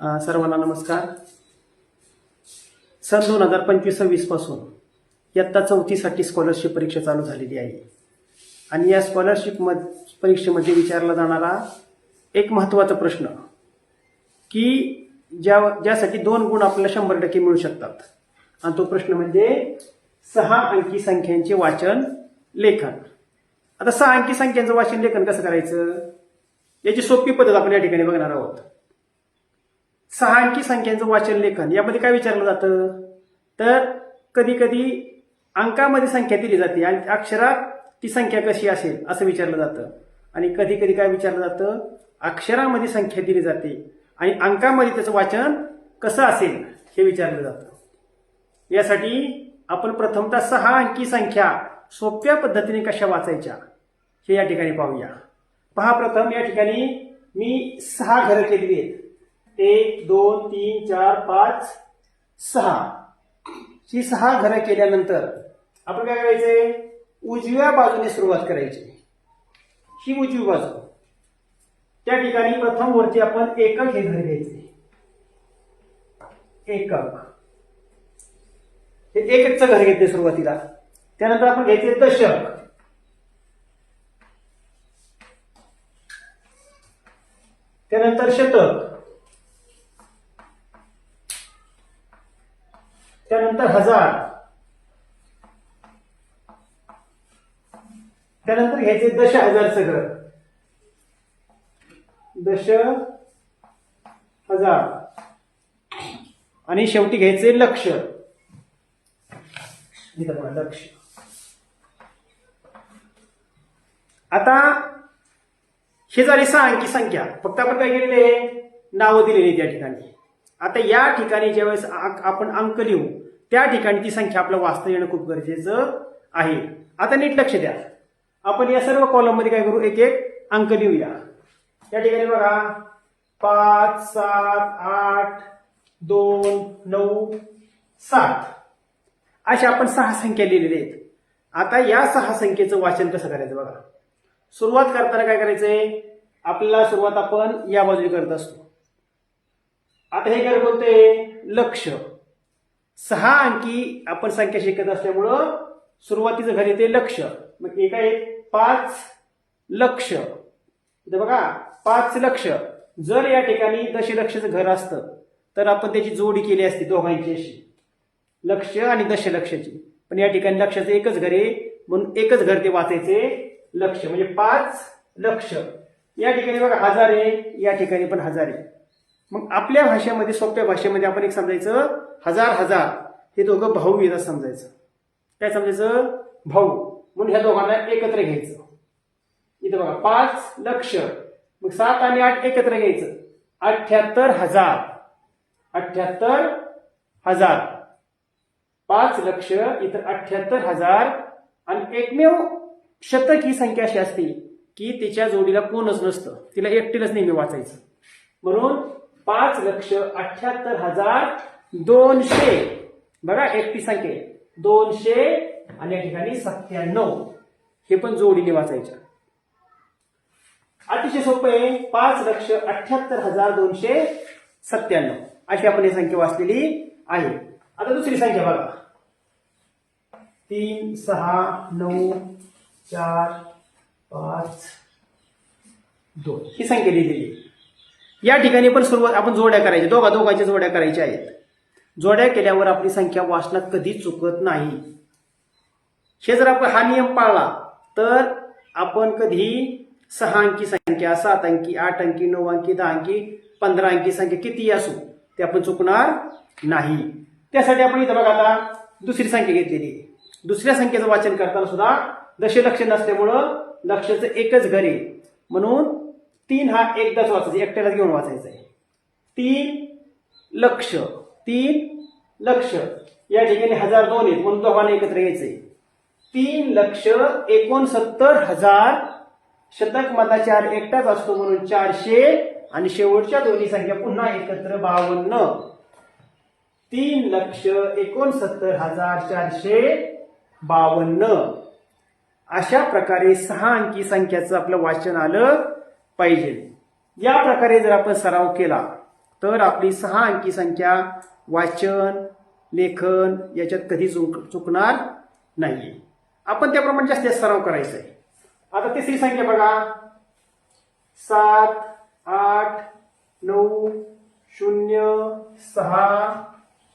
सर्वांना नमस्कार. सन दोन हजार पंचवीस सव्वीसपासून इयत्ता चौथीसाठी स्कॉलरशिप परीक्षा चालू झालेली आहे. आणि या स्कॉलरशिप म परीक्षेमध्ये विचारला जाणारा एक महत्त्वाचा प्रश्न की ज्या ज्यासाठी दोन गुण आपल्याला शंभर टक्के मिळू शकतात. आणि तो प्रश्न म्हणजे सहा अंकी संख्यांचे वाचन लेखन. आता सहा अंकी संख्यांचं वाचन लेखन कसं करायचं? याची सोपी पद्धत आपण या ठिकाणी बघणार आहोत. सहा अंकी संख्यांचं वाचन लेखन यामध्ये काय विचारलं जातं? तर कधी कधी अंकामध्ये संख्या दिली जाते आणि अक्षरात ती संख्या कशी असेल असं विचारलं जातं. आणि कधी कधी काय विचारलं जातं? अक्षरामध्ये संख्या दिली जाते आणि अंकामध्ये त्याचं वाचन कसं असेल हे विचारलं जातं. यासाठी आपण प्रथमतः सहा अंकी संख्या सोप्या पद्धतीने कशा वाचायच्या हे या ठिकाणी पाहूया. पहा प्रथम या ठिकाणी मी सहा घरं केलेली आहेत. एक दोन तीन चार पाच सहा. ही सहा घरं केल्यानंतर आपण काय करायचंय उजव्या बाजूने सुरुवात करायची. ही उजवी बाजू. त्या ठिकाणी प्रथम वरती आपण एकक हे घर घ्यायचे. एकक. हे एककचं घर घेतले सुरुवातीला. त्यानंतर आपण घ्यायचे दशक. त्यानंतर शतक. त्यानंतर हजार. त्यानंतर घ्यायचे दश हजारचं घर दश हजार. आणि शेवटी घ्यायचे लक्ष. लक्ष. आता हे झाली सहा अंकी संख्या. फक्त आपण काय केलेले आहे? नावं दिलेली त्या ठिकाणी. आता या ठिकाणी ज्यावेळेस आपण अंक लिहू त्या ठिकाणी ती संख्या आपलं वाचता येणं खूप गरजेचं आहे. आता नीट लक्ष द्या. आपण या सर्व कॉलममध्ये काय करू? एक एक अंक लिहूया. या ठिकाणी बघा. पाच सात आठ दोन नऊ सात. अशा आपण सहा संख्या लिहिलेल्या आहेत. आता या सहा संख्येचं वाचन कसं करायचं बघा. सुरुवात करताना काय करायचंय? आपल्याला सुरुवात आपण या बाजूला करत असतो. आता हे घर कोणते लक्ष. सहा अंकी आपण संख्या शिकत असल्यामुळं सुरुवातीचं घर येते लक्ष. मग एका एक पाच लक्ष. इथं बघा पाच लक्ष. जर या ठिकाणी दशलक्षचं घर असतं तर आपण त्याची जोडी केली असती दोघांची अशी. लक्ष आणि दशलक्षाची पण या ठिकाणी लक्षाचं एकच घर आहे म्हणून एकच घर ते वाचायचे लक्ष. म्हणजे पाच लक्ष. या ठिकाणी बघा हजार आहे या ठिकाणी पण हजार आहे. मग आपल्या भाषेमध्ये सोप्या भाषेमध्ये आपण एक समजायचं हजार हजार. हे दोघं भाऊ येतात समजायचं. काय समजायचं? भाऊ. म्हणून ह्या दोघांना एकत्र घ्यायचं. इथं बघा पाच लक्ष. मग सात आणि आठ एकत्र घ्यायचं. अठ्याहत्तर हजार. अठ्याहत्तर हजार. पाच लक्ष इतर अठ्याहत्तर हजार. आणि एकमेव शतक ही संख्या अशी असते की तिच्या जोडीला कोणच नसतं. तिला एकटीलाच नेहमी वाचायचं. म्हणून पाच लक्ष अठ्याहत्तर हजार दोनशे. बघा एकटी संख्या दोनशे आणि या ठिकाणी सत्त्याण्णव. हे पण जोडीने वाचायच्या अतिशय सोपं आहे. पाच लक्ष अठ्याहत्तर हजार दोनशे सत्त्याण्णव. अशी आपण ही संख्या वाचलेली आहे. आता दुसरी संख्या बघा. तीन सहा नऊ चार पाच दोन. ही संख्या लिहिलेली आहे. या ठिकाणी पण सुरुवात आपण जोड्या करायच्या. दोघा दोघांच्या जोड्या करायच्या आहेत. जोड्या केल्यावर आपली संख्या वाचनात कधी चुकत नाही. हे जर आपण हा नियम पाळला तर आपण कधी सहा अंकी संख्या सात अंकी आठ अंकी नऊ अंकी दहा अंकी पंधरा अंकी संख्या किती असो ते आपण चुकणार नाही. त्यासाठी आपण इथं बघा आता दुसरी संख्या घेतलेली दुसऱ्या संख्येचं वाचन करताना सुद्धा दशलक्ष नसल्यामुळं लक्षाचं एकच घर आहे. म्हणून तीन हा एकदाच वाचायचा एकट्यालाच घेऊन वाचायचा आहे. तीन लक्ष तीन लक्ष. या ठिकाणी हजार दोन आहेत म्हणून दोघांना एकत्र यायचंय तीन लक्ष एकोणसत्तर हजार. शतक मधला चार एकटाच असतो म्हणून चारशे आणि शेवटच्या दोन्ही संख्या पुन्हा एकत्र बावन्न. तीन लक्ष एकोणसत्तर हजार चारशे बावन्न. अशा प्रकारे सहा अंकी संख्याचं आपलं वाचन आलं. पाहिजे. या प्रकारे जर आपण सराव केला तर आपली सहा अंकी संख्या वाचन लेखन याच्यात कधी चुक चुकणार नाहीये. आपण त्याप्रमाणे जास्तीत जास्त सराव करायचा आहे आता तिसरी संख्या बघा. सात आठ नऊ शून्य सहा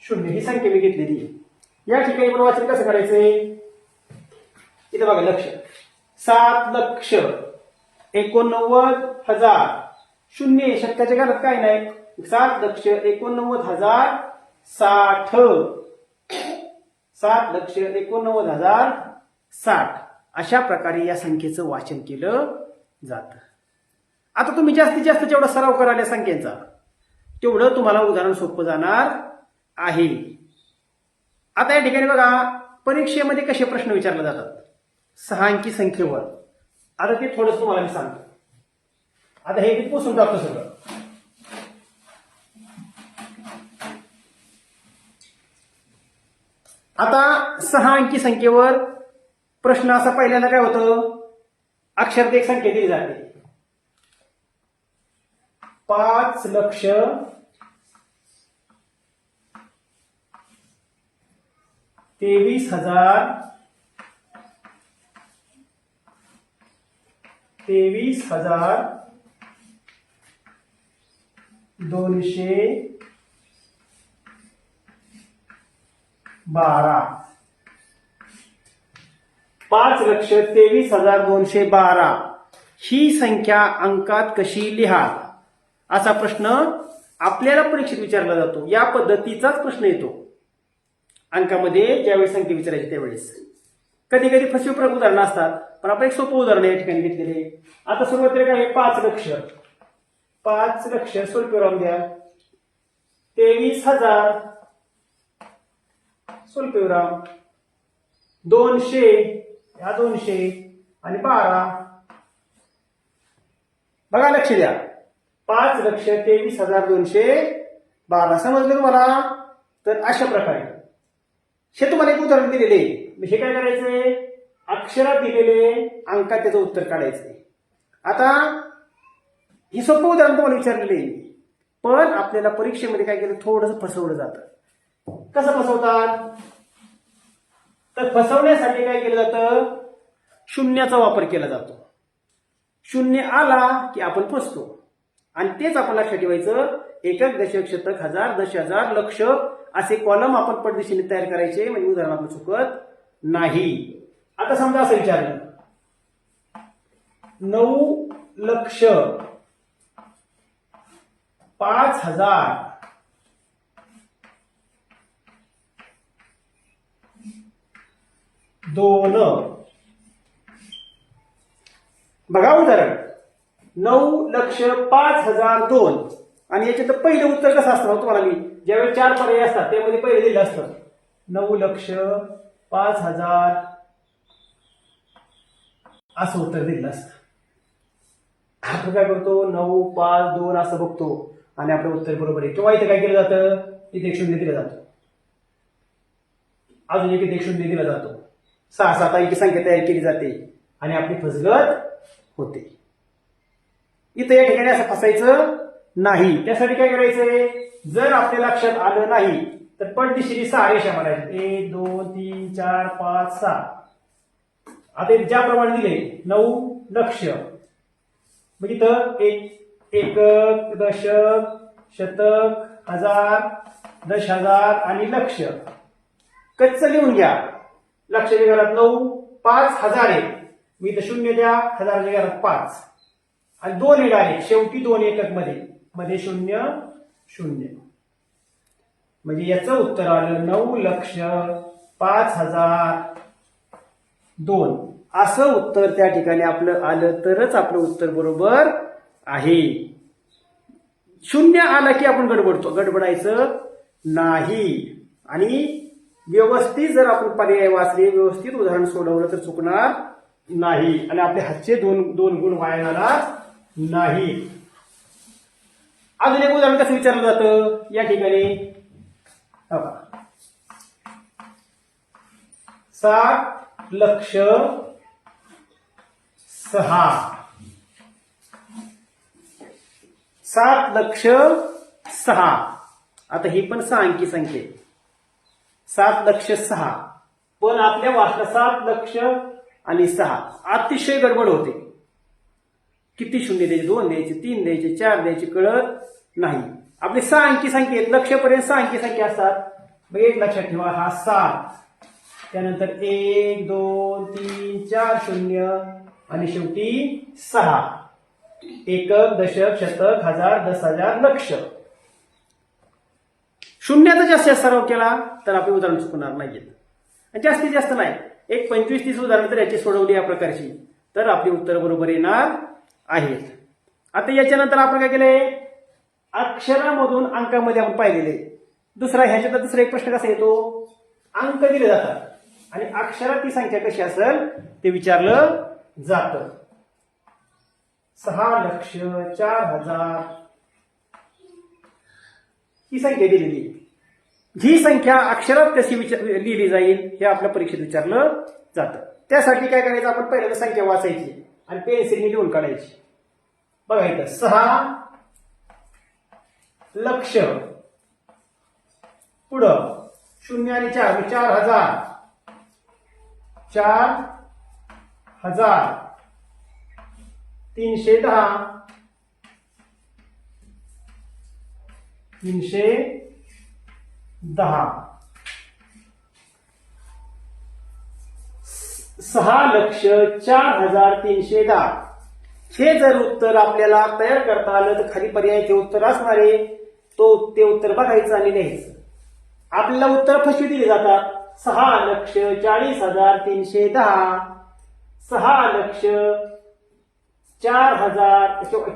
शून्य. ही संख्या मी घेतलेली आहे. या ठिकाणी पण वाचन कसं करायचंय? इथं बघा लक्ष. सात लक्ष. एकोणनव्वद हजार. शून्य शतकाच्या घरात काय नाही. सात लक्ष एकोणनव्वद हजार साठ. सात लक्ष एकोणनव्वद हजार साठ. अशा प्रकारे या संख्येचं वाचन केलं जातं. आता तुम्ही जास्तीत जास्त जेवढा सराव कराल या संख्येचा तेवढं तुम्हाला उदाहरण सोपं जाणार आहे. आता या ठिकाणी बघा परीक्षेमध्ये कसे प्रश्न विचारले जातात? सहा अंकी संख्येवर. आता ते थोडंसं तुम्हाला मी सांगतो. आता हे मी पुसून टाकतो सगळं? आता सहा अंकी संख्येवर प्रश्न असा पहिल्यांदा काय होतं? अक्षर एक संख्या दिली जाते. पाच लक्ष तेवीस हजार तेवीस हजार दोनशे बारा. पाच लक्ष तेवीस हजार दोनशे बारा. ही संख्या अंकात कशी लिहाल असा प्रश्न आपल्याला परीक्षेत विचारला जातो. या पद्धतीचाच प्रश्न येतो. अंकामध्ये ज्यावेळी संख्या विचारायची त्यावेळेस. कधी कधी फसवीप्रक उदाहरणं असतात पण आपण एक सोपं उदाहरण या ठिकाणी घेतलेले आता सुरुवातीला काय पाच लक्ष पाच लक्ष स्वल्पविराम द्या. तेवीस हजार स्वल्पविराम दोनशे या दोनशे आणि बारा. बघा लक्ष द्या. पाच लक्ष तेवीस हजार दोनशे बारा. समजलं तुम्हाला? तर अशा प्रकारे. हे तुम्हाला एक उदाहरण दिलेले आहे. हे काय करायचंय? अक्षरात दिलेले अंकात त्याचं उत्तर काढायचंय. आता ही सोपं उदाहरण तुम्हाला विचारलेलं आहे. पण आपल्याला परीक्षेमध्ये काय केलं? थोडंसं फसवलं जातं. कसं फसवतात? तर फसवण्यासाठी काय केलं जातं? शून्याचा वापर केला जातो. शून्य आला की आपण फसतो. आणि तेच आपण लक्षात ठेवायचं एकक दशक शतक हजार दश हजार लक्ष असे कॉलम आपण पटदिशीने तयार करायचे. म्हणजे उदाहरण आपलं चुकत नाही. आता समजा असं विचारलं. नऊ लक्ष पाच हजार. दोन. बघा उदाहरण. नऊ लक्ष पाच हजार दोन. आणि याच्यात पहिलं उत्तर कसं असतं? तुम्हाला मी. ज्यावेळी चार पर्याय असतात त्यामध्ये पहिले दिलं असतं. नऊ लक्ष पाच हजार. असं उत्तर दिलं असत. आपण काय करतो? नऊ पाच दोन असं बघतो. आणि आपलं उत्तर बरोबर आहे. किंवा इथे काय केलं जातं? इथे एक शून्य दिलं जातो. अजून एक इथे एक शून्य दिला जातो. सहा सात एक संख्या तयार केली जाते. आणि आपली फसगत होते. इथं या ठिकाणी असं फसायचं नाही. त्यासाठी काय करायचंय? जर आपल्या लक्षात आलं नाही तर पटदिशीने सहा रेषा मारायच्या एक दोन तीन चार पाच सहा. आता ज्याप्रमाणे दिले नऊ लक्ष. मग इथं एक एकक दशक शतक हजार दश हजार आणि लक्ष. कच्च लिहून घ्या. लक्ष घरात नऊ पाच हजार आहे मी इथं शून्य द्या हजाराच्या घरात पाच. आणि दोन एड आहे शेवटी दोन एककमध्ये मध्ये शून्य शून्य. म्हणजे याचं उत्तर आलं नऊ लक्ष पाच हजार दोन. असं उत्तर त्या ठिकाणी आपलं आलं तरच आपलं उत्तर बरोबर आहे. शून्य आला की आपण गडबडतो. गडबडायचं नाही. आणि व्यवस्थित जर आपण पर्याय वाचले व्यवस्थित उदाहरण सोडवलं तर चुकणार नाही. आणि आपले हातचे दोन दोन गुण वाया जाणार नाही. अजून एक उदाहरण कसं विचारलं जातं? या ठिकाणी सात लक्ष सहा. सात लक्ष सहा. आता ही पण सहा अंकी संख्या. सात लक्ष सहा. पण आपल्या वाचला सात लक्ष आणि सहा. अतिशय गडबड होते. किती शून्य द्यायचे? दोन द्यायचे तीन द्यायचे चार द्यायचे कळत नाही. आपली सहा अंकी संख्या लक्षपर्यंत सहा अंकी संख्या असतात. मग एक लक्षात ठेवा हा सात. त्यानंतर एक दोन तीन चार शून्य. आणि शेवटी सहा. एकक दशक शतक हजार दस हजार लक्ष. शून्याचा जास्त सराव केला तर आपले उदाहरण चुकणार नाहीत आणि जास्तीत जास्त नाही. एक पंचवीस तीस उदाहरण तर याची सोडवली या प्रकारची. तर आपली उत्तर बरोबर येणार आहेत. आता याच्यानंतर आपण काय केलंय? अक्षरामधून अंकामध्ये आपण पाहिलेले. दुसरा ह्याच्यात दुसरा एक प्रश्न कसा येतो? अंक दिले जातात. आणि अक्षरात ती संख्या कशी असेल? ते विचारलं जातं. सहा लक्ष चार हजार. ही संख्या दिलेली. ही संख्या अक्षरात कशी विचार लिहिली जाईल? हे आपल्या परीक्षेत विचारलं जातं. त्यासाठी काय करायचं? आपण पहिल्यांदा संख्या वाचायची आणि पेन्सिलने लिहून काढायची. बघा इथं सहा लक्ष. पुढं. शून्य आणि चार. म्हणजे चार हजार. चार हजार. तीनशे दहा. तीनशे दहा. सहा लक्ष चार हजार तीनशे दहा. हे जर उत्तर आपल्याला तयार करता आलं तर खाली पर्याय उत्तर असणार आहे. तो ते उत्तर बघायचं आणि लिहायचं. आपल्याला उत्तर फशी दिली जातात? सहा लक्ष चाळीस हजार तीनशे दहा. सहा लक्ष चार हजार किंवा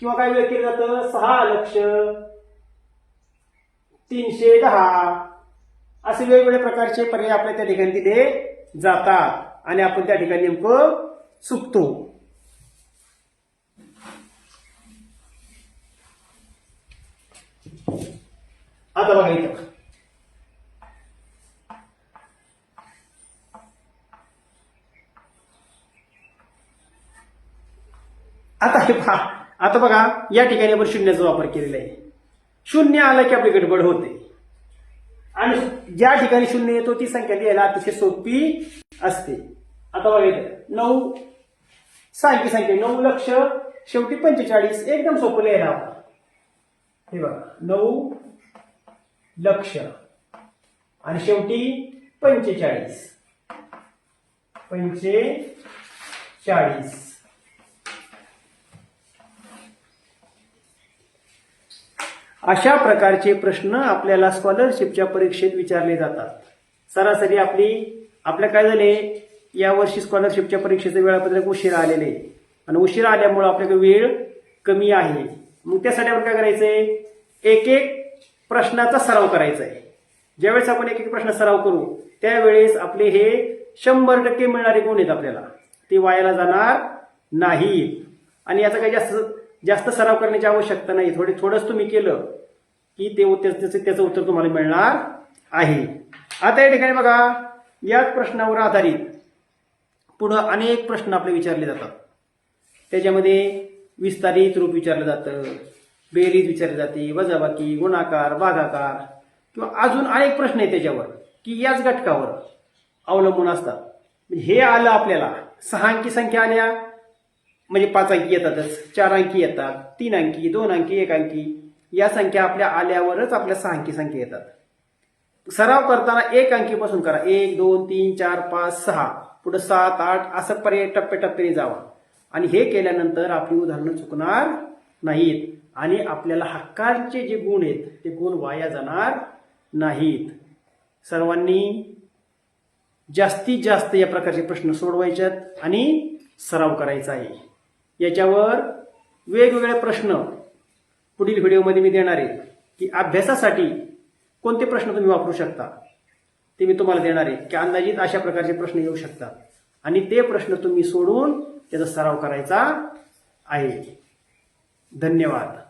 किंवा काय वेळ केलं जातं? सहा लक्ष तीनशे दहा. असे वेगवेगळ्या प्रकारचे पर्याय आपल्या त्या ठिकाणी दिले जातात. आणि आपण त्या ठिकाणी नेमकं चुकतो आता बघा इथं. आता हे पहा आता बघा या ठिकाणी आपण शून्याचा वापर केलेला आहे. शून्य आलं की आपली गडबड होते. आणि ज्या ठिकाणी शून्य येतो ती संख्या लिहायला अतिशय सोपी असते. आता बघा इथं नऊ सांख्य संख्या नऊ लक्ष शेवटी पंचेचाळीस एकदम सोपं लिहायला हे बघा नऊ लक्ष. आणि शेवटी पंचेचाळीस. पंचेचाळीस. अशा प्रकारचे प्रश्न आपल्याला स्कॉलरशिपच्या परीक्षेत विचारले जातात. सरासरी आपली आपल्या काय झाले? यावर्षी स्कॉलरशिपच्या परीक्षेचं वेळापत्रक उशिरा आलेले आहे. आणि उशिरा आल्यामुळं आपल्याकडे वेळ कमी आहे. मग त्यासाठी आपण काय करायचंय? एक एक प्रश्नाचा सराव करायचा आहे. ज्यावेळेस आपण एक एक प्रश्न सराव करू त्यावेळेस आपले हे शंभर टक्के मिळणारे गुण आहेत आपल्याला. ते वायाला जाणार नाहीत. आणि याचा काही जास्त जास्त सराव करण्याची आवश्यकता नाही. थोडे थोडंच तुम्ही केलं की ते उत्तर त्याचं त्याचं उत्तर तुम्हाला मिळणार आहे. आता या ठिकाणी बघा याच प्रश्नावर आधारित पुढं अनेक प्रश्न आपले विचारले जातात. त्याच्यामध्ये विस्तारित रूप विचारलं जातं. बेरीज विचारली जाते वजाबाकी गुणाकार भागाकार. किंवा अजून अनेक प्रश्न आहेत त्याच्यावर की याच घटकावर अवलंबून असतात. म्हणजे हे आलं आपल्याला. सहा अंकी संख्या आल्या. म्हणजे पाच अंकी येतातच. चार अंकी येतात. तीन अंकी दोन अंकी एक अंकी. या संख्या आपल्या आल्यावरच आपल्या सहा अंकी संख्या येतात. सराव करताना एक अंकीपासून करा. एक दोन तीन चार पाच सहा. पुढे सात आठ असं पर्याय टप्प्याटप्प्याने जावा. आणि हे केल्यानंतर आपली उदाहरणं चुकणार नाहीत. आणि आपल्याला हक्कांचे जे गुण आहेत ते गुण वाया जाणार नाहीत. सर्वांनी जास्तीत जास्त या प्रकारचे प्रश्न सोडवायच्यात आणि सराव करायचा आहे. याच्यावर वेगवेगळे प्रश्न पुढील व्हिडिओमध्ये मी देणार आहे की अभ्यासासाठी कोणते प्रश्न तुम्ही वापरू शकता? ते मी तुम्हाला देणार आहे की अंदाजित अशा प्रकारचे प्रश्न येऊ शकतात. आणि ते प्रश्न तुम्ही सोडून त्याचा सराव करायचा आहे. धन्यवाद.